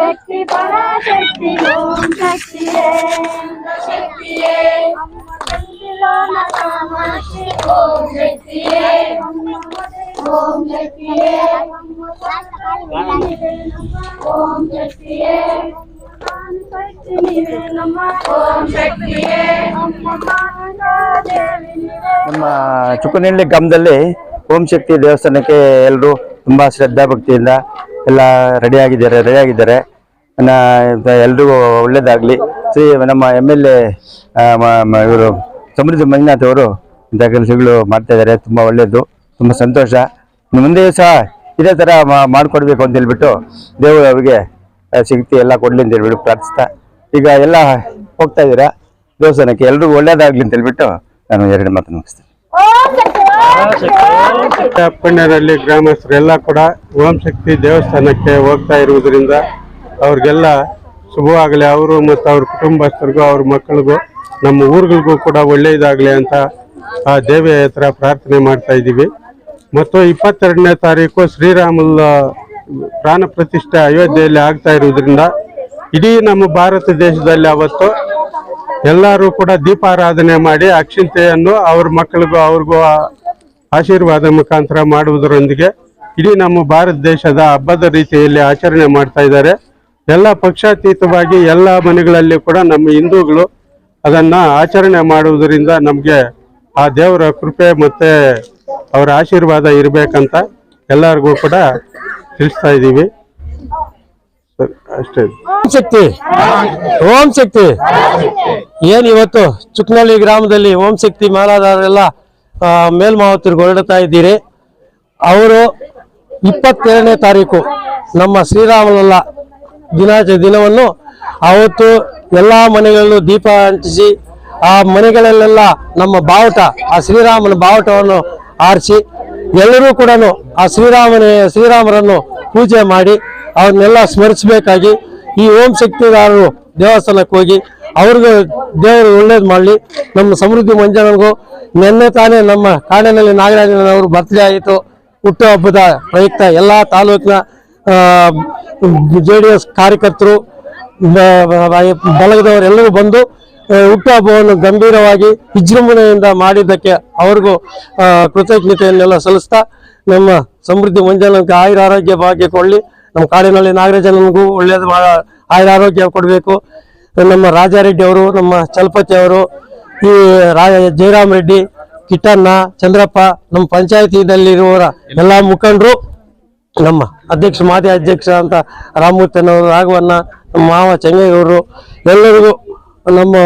ಶಕ್ತಿ ಪರಾಶಕ್ತಿ ಓಂ ಶಕ್ತಿಯೇ. ಶಕ್ತಿಯೇ. ಕಾಮಾಕ್ಷಿ ಓಂ ಶಕ್ತಿಯೇ. ಓಂ ಶಕ್ತಿಯೇ. ಓಂ ಶಕ್ತಿಯೇ. ನಮ್ಮ ಚುಕ್ಕನಹಳ್ಳಿ ಗ್ರಾಮದಲ್ಲಿ ಓಂ ಶಕ್ತಿ ದೇವಸ್ಥಾನಕ್ಕೆ ಎಲ್ಲರೂ ತುಂಬಾ ಶ್ರದ್ಧಾ ಭಕ್ತಿಯಿಂದ ಎಲ್ಲ ರೆಡಿ ಆಗಿದ್ದಾರೆ ರೆಡಿ ಆಗಿದ್ದಾರೆ. ಎಲ್ರಿಗೂ ಒಳ್ಳೇದಾಗ್ಲಿ. ಶ್ರೀ ನಮ್ಮ ಎಂ ಎಲ್ ಎ ಇವರು ಸಮೃದ್ಧಿ ಮಂಜುನಾಥ್ ಅವರು ಇಂಥ ಕೆಲಸಗಳು ಮಾಡ್ತಾ ಇದ್ದಾರೆ. ತುಂಬ ಒಳ್ಳೇದು, ತುಂಬ ಸಂತೋಷ. ಮುಂದೆ ಸಹ ಇದೇ ಥರ ಮಾಡಿಕೊಡ್ಬೇಕು ಅಂತ ಹೇಳ್ಬಿಟ್ಟು ದೇವರು ಅವರಿಗೆ ಶಕ್ತಿ ಎಲ್ಲ ಕೊಡಲಿ ಅಂತ ಹೇಳ್ಬಿಟ್ಟು ಪ್ರಾರ್ಥಿಸ್ತಾ, ಈಗ ಎಲ್ಲ ಹೋಗ್ತಾ ಇದ್ದೀರಾ? ದೇವಸ್ಥಾನಕ್ಕೆ ಎಲ್ರಿಗೂ ಒಳ್ಳೇದಾಗ್ಲಿ ಅಂತ ಹೇಳ್ಬಿಟ್ಟು ನಾನು ಎರಡು ಮಾತು ಮುಗಿಸ್ತೇನೆ. ಅಪ್ಪಣ್ಣರಲ್ಲಿ ಗ್ರಾಮಸ್ಥರೆಲ್ಲ ಕೂಡ ಓಂ ಶಕ್ತಿ ದೇವಸ್ಥಾನಕ್ಕೆ ಹೋಗ್ತಾ ಇರುವುದರಿಂದ ಅವ್ರಿಗೆಲ್ಲ ಶುಭವಾಗಲಿ. ಅವರು ಮತ್ತು ಅವ್ರ ಕುಟುಂಬಸ್ಥರಿಗೂ, ಅವ್ರ ಮಕ್ಕಳಿಗೂ, ನಮ್ಮ ಊರುಗಳಿಗೂ ಕೂಡ ಒಳ್ಳೆಯದಾಗಲಿ ಅಂತ ಆ ದೇವಿಯ ಹತ್ರ ಪ್ರಾರ್ಥನೆ ಮಾಡ್ತಾ ಇದ್ದೀವಿ. ಮತ್ತು ಇಪ್ಪತ್ತೆರಡನೇ ತಾರೀಕು ಶ್ರೀರಾಮುಲ್ ಪ್ರಾಣ ಪ್ರತಿಷ್ಠೆ ಅಯೋಧ್ಯೆಯಲ್ಲಿ ಆಗ್ತಾ ಇರುವುದರಿಂದ ಇಡೀ ನಮ್ಮ ಭಾರತ ದೇಶದಲ್ಲಿ ಅವತ್ತು ಎಲ್ಲರೂ ಕೂಡ ದೀಪಾರಾಧನೆ ಮಾಡಿ ಅಕ್ಷಿಂತೆಯನ್ನು ಅವ್ರ ಮಕ್ಕಳಿಗೂ ಅವ್ರಿಗೂ ಆಶೀರ್ವಾದ ಮುಖಾಂತರ ಮಾಡುವುದರೊಂದಿಗೆ ಇಡೀ ನಮ್ಮ ಭಾರತ ದೇಶದ ಹಬ್ಬದ ರೀತಿಯಲ್ಲಿ ಆಚರಣೆ ಮಾಡ್ತಾ ಇದ್ದಾರೆ. ಎಲ್ಲ ಪಕ್ಷಾತೀತವಾಗಿ ಎಲ್ಲ ಮನೆಗಳಲ್ಲಿ ಕೂಡ ನಮ್ಮ ಹಿಂದೂಗಳು ಅದನ್ನ ಆಚರಣೆ ಮಾಡುವುದರಿಂದ ನಮಗೆ ಆ ದೇವರ ಕೃಪೆ ಮತ್ತೆ ಅವರ ಆಶೀರ್ವಾದ ಇರಬೇಕಂತ ಎಲ್ಲರಿಗೂ ಕೂಡ ತಿಳಿಸ್ತಾ ಇದ್ದೀವಿ. ಅಷ್ಟೇ. ಶಕ್ತಿ. ಓಂ ಶಕ್ತಿ. ಏನ್ ಇವತ್ತು ಚುಕ್ನಳ್ಳಿ ಗ್ರಾಮದಲ್ಲಿ ಓಂ ಶಕ್ತಿ ಮಾಲಾದಾರರೆಲ್ಲ ಮೇಲ್ಮಾವತಿಗೆ ಹೊರಡ್ತಾ ಇದ್ದೀರಿ. ಅವರು ಇಪ್ಪತ್ತೆರಡನೇ ತಾರೀಕು ನಮ್ಮ ಶ್ರೀರಾಮಲಲ್ಲ ದಿನಾಚ ದಿನವನ್ನು ಅವತ್ತು ಎಲ್ಲಾ ಮನೆಗಳಲ್ಲೂ ದೀಪ ಹಂಚಿಸಿ, ಆ ಮನೆಗಳಲ್ಲೆಲ್ಲ ನಮ್ಮ ಬಾವುಟ, ಆ ಶ್ರೀರಾಮನ ಬಾವುಟವನ್ನು ಆರಿಸಿ, ಎಲ್ಲರೂ ಕೂಡ ಆ ಶ್ರೀರಾಮನ, ಶ್ರೀರಾಮರನ್ನು ಪೂಜೆ ಮಾಡಿ ಅವ್ರನ್ನೆಲ್ಲ ಸ್ಮರಿಸಬೇಕಾಗಿ ಈ ಓಂ ಶಕ್ತಿದಾರರು ದೇವಸ್ಥಾನಕ್ಕೆ ಹೋಗಿ ಅವ್ರಿಗೂ ದೇವರು ಒಳ್ಳೇದು ಮಾಡಲಿ. ನಮ್ಮ ಸಮೃದ್ಧಿ ಮಂಜನಗೂ ನಿನ್ನೆ ತಾನೇ ನಮ್ಮ ಕಾಡಿನಲ್ಲಿ ನಾಗರಾಜನವರು ಬರ್ತ್ಡೇ ಆಯಿತು ಹುಟ್ಟುಹಬ್ಬದ ಪ್ರಯುಕ್ತ ಎಲ್ಲ ತಾಲೂಕಿನ ಜೆ ಡಿ ಎಸ್ ಕಾರ್ಯಕರ್ತರು ಬಳಗದವರೆಲ್ಲರೂ ಬಂದು ಹುಟ್ಟುಹಬ್ಬವನ್ನು ಗಂಭೀರವಾಗಿ ವಿಜೃಂಭಣೆಯಿಂದ ಮಾಡಿದ್ದಕ್ಕೆ ಅವ್ರಿಗೂ ಕೃತಜ್ಞತೆಯನ್ನೆಲ್ಲ ಸಲ್ಲಿಸ್ತಾ ನಮ್ಮ ಸಮೃದ್ಧಿ ಮಂಜನಕ್ಕೆ ಆಯುರ ಆರೋಗ್ಯ ಭಾಗ್ಯ ಕೊಡಲಿ. ನಮ್ಮ ಕಾಡಿನಲ್ಲಿ ನಾಗರಾಜನಿಗೂ ಒಳ್ಳೇದು ಆಯುರ ಆರೋಗ್ಯ ಕೊಡಬೇಕು. ನಮ್ಮ ರಾಜಾರೆಡ್ಡಿ ಅವರು, ನಮ್ಮ ಚಲಪತಿ ಅವರು, ಈ ಜಯರಾಮ್ ರೆಡ್ಡಿ, ಕಿಟ್ಟಣ್ಣ, ಚಂದ್ರಪ್ಪ, ನಮ್ಮ ಪಂಚಾಯತಿನಲ್ಲಿರುವವರ ಎಲ್ಲ ಮುಖಂಡರು, ನಮ್ಮ ಅಧ್ಯಕ್ಷ, ಮಾಜಿ ಅಧ್ಯಕ್ಷ ಅಂತ ರಾಮಮೂರ್ತನವರು, ರಾಘವಣ್ಣ, ನಮ್ಮ ಮಾವ ಚೆಂಗಯ್ಯವರು ಎಲ್ಲರಿಗೂ ನಮ್ಮ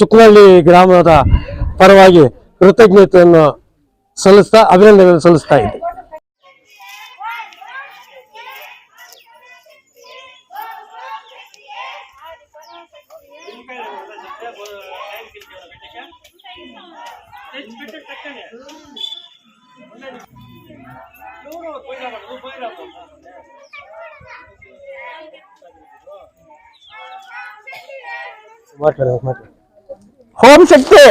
ಚುಕ್ನಹಳ್ಳಿ ಗ್ರಾಮದ ಪರವಾಗಿ ಕೃತಜ್ಞತೆಯನ್ನು ಸಲ್ಲಿಸ್ತಾ, ಅಭಿನಂದನೆಗಳನ್ನು ಸಲ್ಲಿಸ್ತಾ ಇದ್ದೆ. ಓಂ ಶಕ್ತಿ!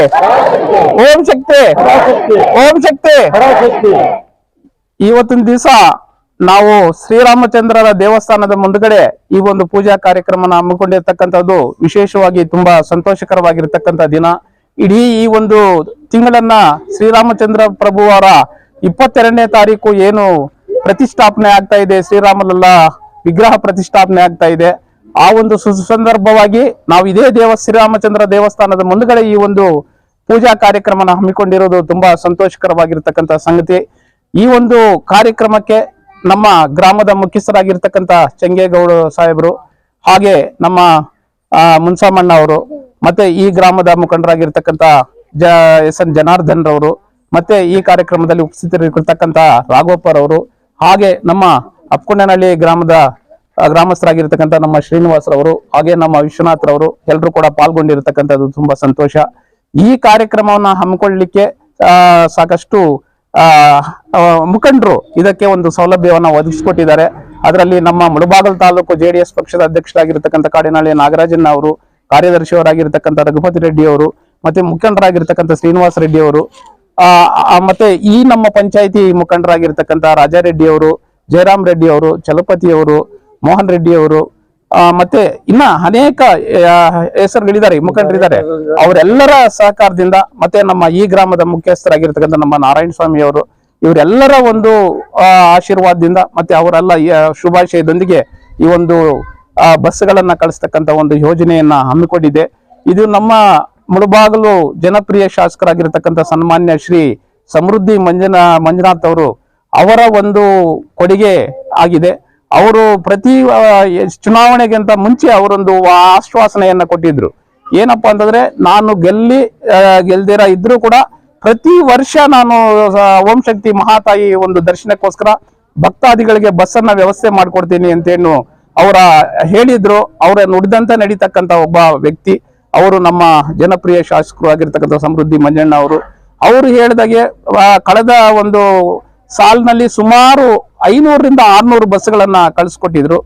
ಓಂ ಶಕ್ತಿ! ಓಂ ಶಕ್ತಿ! ಇವತ್ತಿನ ದಿವಸ ನಾವು ಶ್ರೀರಾಮಚಂದ್ರರ ದೇವಸ್ಥಾನದ ಮುಂದ್ಗಡೆ ಈ ಒಂದು ಪೂಜಾ ಕಾರ್ಯಕ್ರಮನ ಹಮ್ಮಿಕೊಂಡಿರ್ತಕ್ಕಂಥದ್ದು ವಿಶೇಷವಾಗಿ ತುಂಬಾ ಸಂತೋಷಕರವಾಗಿರ್ತಕ್ಕಂಥ ದಿನ. ಇಡೀ ಈ ಒಂದು ತಿಂಗಳನ್ನ ಶ್ರೀರಾಮಚಂದ್ರ ಪ್ರಭು ಅವರ ಇಪ್ಪತ್ತೆರಡನೇ ತಾರೀಕು ಏನು ಪ್ರತಿಷ್ಠಾಪನೆ ಆಗ್ತಾ ಇದೆ, ಶ್ರೀರಾಮಲಲ್ಲ ವಿಗ್ರಹ ಪ್ರತಿಷ್ಠಾಪನೆ ಆಗ್ತಾ ಇದೆ. ಆ ಒಂದು ಸುಸಂದರ್ಭವಾಗಿ ನಾವು ಇದೇ ದೇವ, ಶ್ರೀರಾಮಚಂದ್ರ ದೇವಸ್ಥಾನದ ಮುಂದ್ಗಡೆ ಈ ಒಂದು ಪೂಜಾ ಕಾರ್ಯಕ್ರಮನ ಹಮ್ಮಿಕೊಂಡಿರೋದು ತುಂಬಾ ಸಂತೋಷಕರವಾಗಿರ್ತಕ್ಕಂಥ ಸಂಗತಿ. ಈ ಒಂದು ಕಾರ್ಯಕ್ರಮಕ್ಕೆ ನಮ್ಮ ಗ್ರಾಮದ ಮುಖ್ಯಸ್ಥರಾಗಿರ್ತಕ್ಕಂಥ ಚಂಗೇಗೌಡ ಸಾಹೇಬರು, ಹಾಗೆ ನಮ್ಮ ಮುನ್ಸಾಮಣ್ಣ ಅವರು ಮತ್ತೆ ಈ ಗ್ರಾಮದ ಮುಖಂಡರಾಗಿರ್ತಕ್ಕಂತ ಜ ಎಸ್ ಎನ್ ಜನಾರ್ದನ್ ರವರು, ಮತ್ತೆ ಈ ಕಾರ್ಯಕ್ರಮದಲ್ಲಿ ಉಪಸ್ಥಿತರಿರ್ತಕ್ಕಂತ ರಾಘೋಪರ್ ಅವರು, ಹಾಗೆ ನಮ್ಮ ಅಪ್ಕೊಂಡನಹಳ್ಳಿ ಗ್ರಾಮದ ಗ್ರಾಮಸ್ಥರಾಗಿರ್ತಕ್ಕಂಥ ನಮ್ಮ ಶ್ರೀನಿವಾಸರವರು ಹಾಗೆ ನಮ್ಮ ವಿಶ್ವನಾಥ್ ರವರು ಎಲ್ಲರೂ ಕೂಡ ಪಾಲ್ಗೊಂಡಿರತಕ್ಕಂಥದ್ದು ತುಂಬಾ ಸಂತೋಷ. ಈ ಕಾರ್ಯಕ್ರಮವನ್ನ ಹಮ್ಮಿಕೊಳ್ಳಲಿಕ್ಕೆ ಸಾಕಷ್ಟು ಮುಖಂಡರು ಇದಕ್ಕೆ ಒಂದು ಸೌಲಭ್ಯವನ್ನ ಒದಗಿಸಿಕೊಟ್ಟಿದ್ದಾರೆ. ಅದರಲ್ಲಿ ನಮ್ಮ ಮುಳಬಾಗಲ್ ತಾಲೂಕು ಜೆಡಿಎಸ್ ಪಕ್ಷದ ಅಧ್ಯಕ್ಷರಾಗಿರ್ತಕ್ಕಂಥ ಕಾಡಿನಹಳ್ಳಿ ನಾಗರಾಜನ್ ಅವರು ಕಾರ್ಯದರ್ಶಿಯವರಾಗಿರ್ತಕ್ಕಂಥ ರಘುಪತಿ ರೆಡ್ಡಿ ಅವರು, ಮತ್ತೆ ಮುಖಂಡರಾಗಿರ್ತಕ್ಕಂಥ ಶ್ರೀನಿವಾಸ ರೆಡ್ಡಿ ಅವರು ಮತ್ತೆ ಈ ನಮ್ಮ ಪಂಚಾಯಿತಿ ಮುಖಂಡರಾಗಿರ್ತಕ್ಕಂಥ ರಾಜಾರೆಡ್ಡಿ ಅವರು, ಜಯರಾಮ್ ರೆಡ್ಡಿ ಅವರು, ಚಲಪತಿ ಅವರು, ಮೋಹನ್ ರೆಡ್ಡಿ ಅವರು ಮತ್ತೆ ಇನ್ನ ಅನೇಕ ಹೆಸರುಗಳಿದ್ದಾರೆ ಮುಖಂಡರಿದ್ದಾರೆ. ಅವರೆಲ್ಲರ ಸಹಕಾರದಿಂದ ಮತ್ತೆ ನಮ್ಮ ಈ ಗ್ರಾಮದ ಮುಖ್ಯಸ್ಥರಾಗಿರ್ತಕ್ಕಂಥ ನಮ್ಮ ನಾರಾಯಣ ಸ್ವಾಮಿ ಅವರು, ಇವರೆಲ್ಲರ ಒಂದು ಆಶೀರ್ವಾದದಿಂದ ಮತ್ತೆ ಅವರೆಲ್ಲ ಶುಭಾಶಯದೊಂದಿಗೆ ಈ ಒಂದು ಆ, ಬಸ್ಗಳನ್ನ ಕಳಿಸ್ತಕ್ಕಂಥ ಒಂದು ಯೋಜನೆಯನ್ನ ಹಮ್ಮಿಕೊಂಡಿದೆ. ಇದು ನಮ್ಮ ಮುಳುಬಾಗಲು ಜನಪ್ರಿಯ ಶಾಸಕರಾಗಿರ್ತಕ್ಕಂಥ ಸನ್ಮಾನ್ಯ ಶ್ರೀ ಸಮೃದ್ಧಿ ಮಂಜುನಾ ಮಂಜುನಾಥ್ ಅವರು ಅವರ ಒಂದು ಕೊಡುಗೆ ಆಗಿದೆ. ಅವರು ಪ್ರತಿ ಚುನಾವಣೆಗಿಂತ ಮುಂಚೆ ಅವರೊಂದು ಆಶ್ವಾಸನೆಯನ್ನ ಕೊಟ್ಟಿದ್ರು. ಏನಪ್ಪಾ ಅಂತಂದ್ರೆ ನಾನು ಗೆಲ್ಲಿ ಗೆಲ್ದಿರ ಇದ್ರೂ ಕೂಡ ಪ್ರತಿ ವರ್ಷ ನಾನು ಓಂಶಕ್ತಿ ಮಹಾತಾಯಿ ಒಂದು ದರ್ಶನಕ್ಕೋಸ್ಕರ ಭಕ್ತಾದಿಗಳಿಗೆ ಬಸ್ ವ್ಯವಸ್ಥೆ ಮಾಡ್ಕೊಡ್ತೀನಿ ಅಂತೇನು ಅವರ ಹೇಳಿದ್ರು, ಅವರ ನುಡಿದಂತ ನಡೀತಕ್ಕಂತ ಒಬ್ಬ ವ್ಯಕ್ತಿ, ಅವರು ನಮ್ಮ ಜನಪ್ರಿಯ ಶಾಸಕರು ಆಗಿರ್ತಕ್ಕಂಥ ಸಮೃದ್ಧಿ ಮಂಜಣ್ಣ ಅವರು ಅವರು ಹೇಳಿದಾಗೆ ಕಳೆದ ಒಂದು ಸಾಲಿನಲ್ಲಿ ಸುಮಾರು ಐನೂರರಿಂದ ಆರ್ನೂರು ಬಸ್ಗಳನ್ನ ಕಳಿಸ್ಕೊಟ್ಟಿದ್ರು.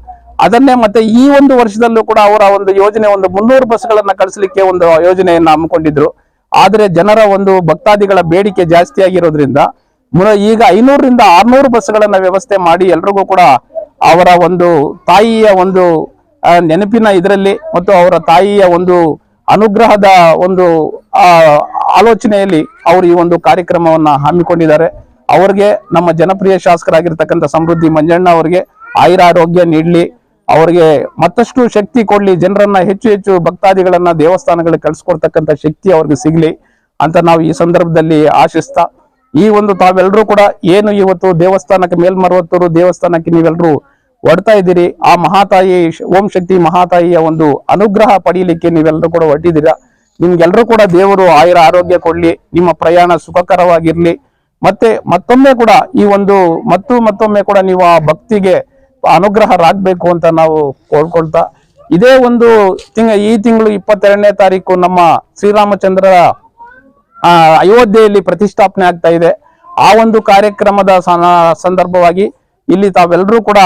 ಅದನ್ನೇ ಮತ್ತೆ ಈ ಒಂದು ವರ್ಷದಲ್ಲೂ ಕೂಡ ಅವರ ಒಂದು ಯೋಜನೆ, ಒಂದು ಮುನ್ನೂರು ಬಸ್ಗಳನ್ನ ಕಳಿಸ್ಲಿಕ್ಕೆ ಒಂದು ಯೋಜನೆಯನ್ನ ಹಮ್ಮಿಕೊಂಡಿದ್ರು. ಆದರೆ ಜನರ ಒಂದು ಭಕ್ತಾದಿಗಳ ಬೇಡಿಕೆ ಜಾಸ್ತಿ ಆಗಿರೋದ್ರಿಂದ ಈಗ ಐನೂರರಿಂದ ಆರ್ನೂರು ಬಸ್ಗಳನ್ನ ವ್ಯವಸ್ಥೆ ಮಾಡಿ ಎಲ್ರಿಗೂ ಕೂಡ ಅವರ ಒಂದು ತಾಯಿಯ ಒಂದು ನೆನಪಿನ ಇದರಲ್ಲಿ ಮತ್ತು ಅವರ ತಾಯಿಯ ಒಂದು ಅನುಗ್ರಹದ ಒಂದು ಆಲೋಚನೆಯಲ್ಲಿ ಅವರು ಈ ಒಂದು ಕಾರ್ಯಕ್ರಮವನ್ನು ಹಮ್ಮಿಕೊಂಡಿದ್ದಾರೆ. ಅವರಿಗೆ ನಮ್ಮ ಜನಪ್ರಿಯ ಶಾಸಕರಾಗಿರ್ತಕ್ಕಂಥ ಸಮೃದ್ಧಿ ಮಂಜಣ್ಣ ಅವರಿಗೆ ಆಯುರಾರೋಗ್ಯ ನೀಡಲಿ. ಅವರಿಗೆ ಮತ್ತಷ್ಟು ಶಕ್ತಿ ಕೊಡಲಿ. ಜನರನ್ನ ಹೆಚ್ಚು ಹೆಚ್ಚು ಭಕ್ತಾದಿಗಳನ್ನ ದೇವಸ್ಥಾನಗಳಿಗೆ ಕಳಿಸ್ಕೊಡ್ತಕ್ಕಂಥ ಶಕ್ತಿ ಅವ್ರಿಗೆ ಸಿಗಲಿ ಅಂತ ನಾವು ಈ ಸಂದರ್ಭದಲ್ಲಿ ಆಶಿಸ್ತಾ, ಈ ಒಂದು ತಾವೆಲ್ಲರೂ ಕೂಡ ಏನು ಇವತ್ತು ದೇವಸ್ಥಾನಕ್ಕೆ ಮೇಲ್ಮರವತ್ತೂರು ದೇವಸ್ಥಾನಕ್ಕೆ ನೀವೆಲ್ಲರೂ ಹೊಡ್ತಾ ಇದ್ದೀರಿ. ಆ ಮಹಾತಾಯಿ ಓಂ ಶಕ್ತಿ ಮಹಾತಾಯಿಯ ಒಂದು ಅನುಗ್ರಹ ಪಡೀಲಿಕ್ಕೆ ನೀವೆಲ್ಲರೂ ಕೂಡ ಹೊರಟಿದ್ದೀರಾ. ನಿಮ್ಗೆಲ್ಲರೂ ಕೂಡ ದೇವರು ಆಯುರ ಆರೋಗ್ಯ ಕೊಡ್ಲಿ, ನಿಮ್ಮ ಪ್ರಯಾಣ ಸುಖಕರವಾಗಿರ್ಲಿ. ಮತ್ತೆ ಮತ್ತೊಮ್ಮೆ ಕೂಡ ಈ ಒಂದು ಮತ್ತು ಮತ್ತೊಮ್ಮೆ ಕೂಡ ನೀವು ಆ ಭಕ್ತಿಗೆ ಅನುಗ್ರಹರಾಗಬೇಕು ಅಂತ ನಾವು ಕೋಳ್ಕೊಳ್ತಾ ಇದೇ ಒಂದು ತಿಂಗ, ಈ ತಿಂಗಳು ಇಪ್ಪತ್ತೆರಡನೇ ತಾರೀಕು ನಮ್ಮ ಶ್ರೀರಾಮಚಂದ್ರ ಅಯೋಧ್ಯೆಯಲ್ಲಿ ಪ್ರತಿಷ್ಠಾಪನೆ ಆಗ್ತಾ ಇದೆ. ಆ ಒಂದು ಕಾರ್ಯಕ್ರಮದ ಸಂದರ್ಭವಾಗಿ ಇಲ್ಲಿ ತಾವೆಲ್ಲರೂ ಕೂಡ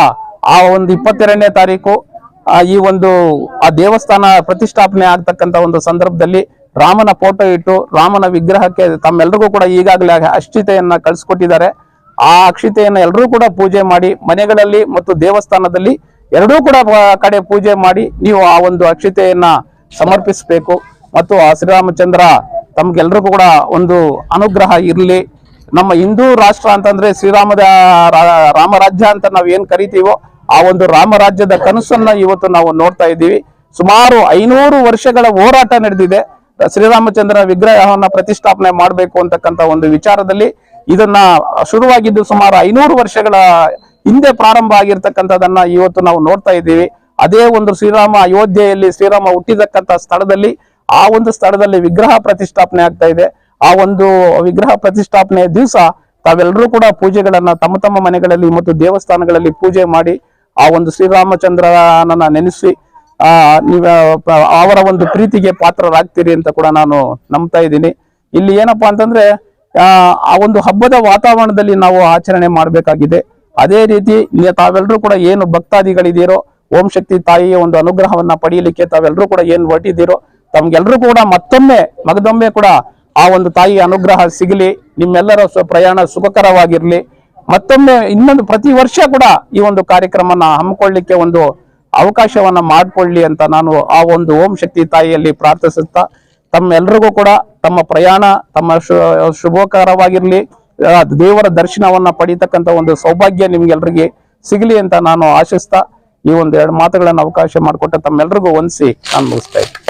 ಆ ಒಂದು ಇಪ್ಪತ್ತೆರಡನೇ ತಾರೀಕು ಈ ಒಂದು, ಆ ದೇವಸ್ಥಾನ ಪ್ರತಿಷ್ಠಾಪನೆ ಆಗ್ತಕ್ಕಂತ ಒಂದು ಸಂದರ್ಭದಲ್ಲಿ ರಾಮನ ಫೋಟೋ ಇಟ್ಟು ರಾಮನ ವಿಗ್ರಹಕ್ಕೆ ತಮ್ಮೆಲ್ಲರಿಗೂ ಕೂಡ ಈಗಾಗಲೇ ಅಕ್ಷಿತೆಯನ್ನ ಕಳಿಸ್ಕೊಟ್ಟಿದ್ದಾರೆ. ಆ ಅಕ್ಷಿತೆಯನ್ನ ಎಲ್ಲರೂ ಕೂಡ ಪೂಜೆ ಮಾಡಿ, ಮನೆಗಳಲ್ಲಿ ಮತ್ತು ದೇವಸ್ಥಾನದಲ್ಲಿ ಎರಡೂ ಕೂಡ ಕಡೆ ಪೂಜೆ ಮಾಡಿ ನೀವು ಆ ಒಂದು ಅಕ್ಷಿತೆಯನ್ನ ಸಮರ್ಪಿಸಬೇಕು. ಮತ್ತು ಆ ಶ್ರೀರಾಮಚಂದ್ರ ತಮ್ಗೆಲ್ರಿಗೂ ಕೂಡ ಒಂದು ಅನುಗ್ರಹ ಇರಲಿ. ನಮ್ಮ ಹಿಂದೂ ರಾಷ್ಟ್ರ ಅಂತಂದ್ರೆ ಶ್ರೀರಾಮದ ರಾಮರಾಜ್ಯ ಅಂತ ನಾವ್ ಏನ್ ಕರಿತೀವೋ ಆ ಒಂದು ರಾಮರಾಜ್ಯದ ಕನಸನ್ನ ಇವತ್ತು ನಾವು ನೋಡ್ತಾ ಇದ್ದೀವಿ. ಸುಮಾರು ಐನೂರು ವರ್ಷಗಳ ಹೋರಾಟ ನಡೆದಿದೆ. ಶ್ರೀರಾಮಚಂದ್ರ ವಿಗ್ರಹವನ್ನ ಪ್ರತಿಷ್ಠಾಪನೆ ಮಾಡಬೇಕು ಅಂತಕ್ಕಂತ ಒಂದು ವಿಚಾರದಲ್ಲಿ ಇದನ್ನ ಶುರುವಾಗಿದ್ದು ಸುಮಾರು ಐನೂರು ವರ್ಷಗಳ ಹಿಂದೆ ಪ್ರಾರಂಭ ಆಗಿರ್ತಕ್ಕಂಥದನ್ನ ಇವತ್ತು ನಾವು ನೋಡ್ತಾ ಇದ್ದೀವಿ. ಅದೇ ಒಂದು ಶ್ರೀರಾಮ ಅಯೋಧ್ಯೆಯಲ್ಲಿ ಶ್ರೀರಾಮ ಹುಟ್ಟಿದಕ್ಕಂತ ಸ್ಥಳದಲ್ಲಿ ಆ ಒಂದು ಸ್ಥಳದಲ್ಲಿ ವಿಗ್ರಹ ಪ್ರತಿಷ್ಠಾಪನೆ ಆಗ್ತಾ ಇದೆ. ಆ ಒಂದು ವಿಗ್ರಹ ಪ್ರತಿಷ್ಠಾಪನೆ ದಿವಸ ತಾವೆಲ್ಲರೂ ಕೂಡ ಪೂಜೆಗಳನ್ನ ತಮ್ಮ ತಮ್ಮ ಮನೆಗಳಲ್ಲಿ ಮತ್ತು ದೇವಸ್ಥಾನಗಳಲ್ಲಿ ಪೂಜೆ ಮಾಡಿ ಆ ಒಂದು ಶ್ರೀರಾಮಚಂದ್ರನನ್ನ ನೆನೆಸಿ, ಆ, ನೀವ ಅವರ ಒಂದು ಪ್ರೀತಿಗೆ ಪಾತ್ರರಾಗ್ತೀರಿ ಅಂತ ಕೂಡ ನಾನು ನಂಬ್ತಾ ಇದ್ದೀನಿ. ಇಲ್ಲಿ ಏನಪ್ಪಾ ಅಂತಂದ್ರೆ, ಆ ಒಂದು ಹಬ್ಬದ ವಾತಾವರಣದಲ್ಲಿ ನಾವು ಆಚರಣೆ ಮಾಡಬೇಕಾಗಿದೆ. ಅದೇ ರೀತಿ ತಾವೆಲ್ಲರೂ ಕೂಡ ಏನು ಭಕ್ತಾದಿಗಳಿದ್ದೀರೋ, ಓಂ ಶಕ್ತಿ ತಾಯಿಯ ಒಂದು ಅನುಗ್ರಹವನ್ನ ಪಡೆಯಲಿಕ್ಕೆ ತಾವೆಲ್ಲರೂ ಕೂಡ ಏನು ಹೊರಟಿದ್ದೀರೋ ತಮ್ಗೆಲ್ಲರೂ ಕೂಡ ಮತ್ತೊಮ್ಮೆ, ಮಗದೊಮ್ಮೆ ಕೂಡ ಆ ಒಂದು ತಾಯಿಯ ಅನುಗ್ರಹ ಸಿಗಲಿ, ನಿಮ್ಮೆಲ್ಲರ ಪ್ರಯಾಣ ಸುಖಕರವಾಗಿರ್ಲಿ. ಮತ್ತೊಮ್ಮೆ ಇನ್ನೊಂದು ಪ್ರತಿ ವರ್ಷ ಕೂಡ ಈ ಒಂದು ಕಾರ್ಯಕ್ರಮನ ಹಮ್ಮಿಕೊಳ್ಳಿಕ್ಕೆ ಒಂದು ಅವಕಾಶವನ್ನ ಮಾಡಿಕೊಳ್ಳಿ ಅಂತ ನಾನು ಆ ಒಂದು ಓಂ ಶಕ್ತಿ ತಾಯಿಯಲ್ಲಿ ಪ್ರಾರ್ಥಿಸುತ್ತಾ ತಮ್ಮೆಲ್ಲರಿಗೂ ಕೂಡ ತಮ್ಮ ಪ್ರಯಾಣ, ತಮ್ಮ ಶುಭಕರವಾಗಿರ್ಲಿ ದೇವರ ದರ್ಶನವನ್ನ ಪಡೀತಕ್ಕಂತ ಒಂದು ಸೌಭಾಗ್ಯ ನಿಮ್ಗೆಲ್ರಿಗೆ ಸಿಗಲಿ ಅಂತ ನಾನು ಆಶಿಸ್ತಾ ಈ ಒಂದು ಎರಡು ಮಾತುಗಳನ್ನ ಅವಕಾಶ ಮಾಡಿಕೊಟ್ಟ ತಮ್ಮೆಲ್ರಿಗೂ ವಂದಿಸಿ ನಾನು ಮುಗಿಸ್ತಾ ಇದ್ದೀನಿ.